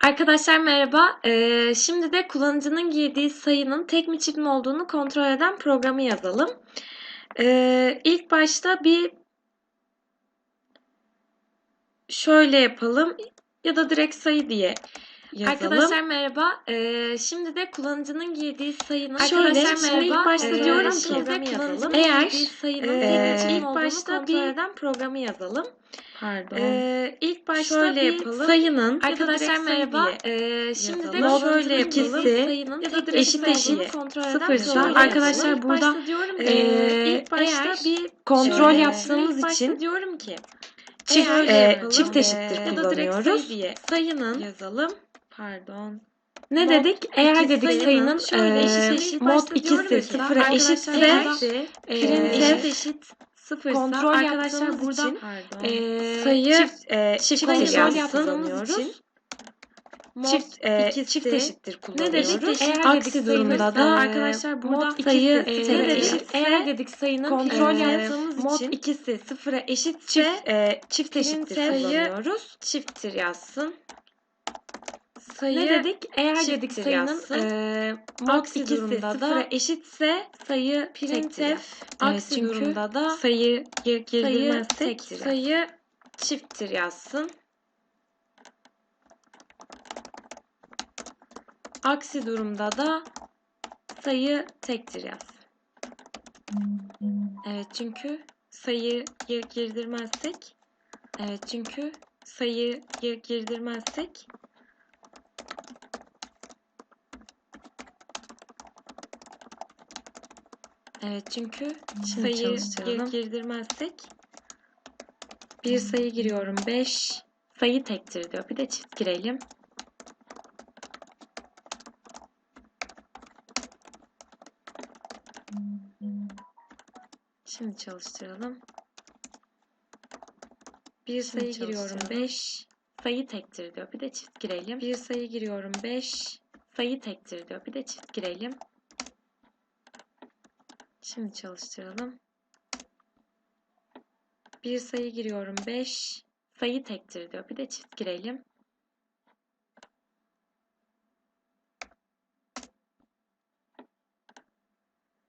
Arkadaşlar merhaba. Ee, şimdi de kullanıcının girdiği sayının tek mi çift mi olduğunu kontrol eden programı yazalım. Ee, ilk başta bir şöyle yapalım ya da direkt sayı diye yazalım. Arkadaşlar merhaba. Ee, şimdi de kullanıcının girdiği sayının Şöyle, merhaba. ilk başta Ee, diyorum ki, de kullanıcının eğer, girdiği sayının tek mi çift mi ilk olduğunu başta kontrol bir- eden programı yazalım. Pardon. Ee, ilk başta Şöyle bir yapalım. sayının Arkadaşlar merhaba. Ee, şimdi de şöyle yapalım. sayının ya da eşit eden Sıfırsa arkadaşlar yazalım. burada, İlk başta diyorum ki, ee, ilk başta eğer bir kontrol yaptığımız ilk için diyorum ki çift, eğer ee, yapalım, çift eşittir ya sayı kullanıyoruz. diye sayının Yazalım. pardon Ne Mod dedik? Eğer dedik sayının sayının şöyle eşit ee, eşit mod başta diyorum ikisi ki, sıfıra arkadaşlar eşitse eğer, eşit eşit sıfırsa kontrol arkadaşlar burada için, ee, sayı çift, ee, çift eşit yaptığımız için mod çift, ikisi çift eşittir ne kullanıyoruz. dedik? Eğer Aksi durumda da arkadaşlar burada mod sayı e, ne eşitse Eğer dedik sayının kontrol e, yaptığımız mod için ikisi sıfıra eşitse çift, ee, çift eşittir sayı kullanıyoruz. çifttir yazsın. Sayı Ne dedik? Eğer dedik sayının e, aksi ikisi durumda da eşitse sayı Printf, Aksi çünkü durumda da sayı tektir. Sayı çifttir yazsın. Aksi durumda da sayı tektir yazsın. Evet çünkü sayı girdirmezsek Evet çünkü sayı girdirmezsek Evet çünkü Şimdi sayı girdirmezsek bir sayı giriyorum 5 sayı tektir diyor. Bir de çift girelim. Şimdi çalıştıralım. Bir Şimdi sayı giriyorum çalıştıralım. 5 sayı tektir diyor. Bir de çift girelim. Bir sayı giriyorum 5 sayı tektir diyor. Bir de çift girelim. Şimdi çalıştıralım. Bir sayı giriyorum 5 sayı tektir diyor. Bir de çift girelim.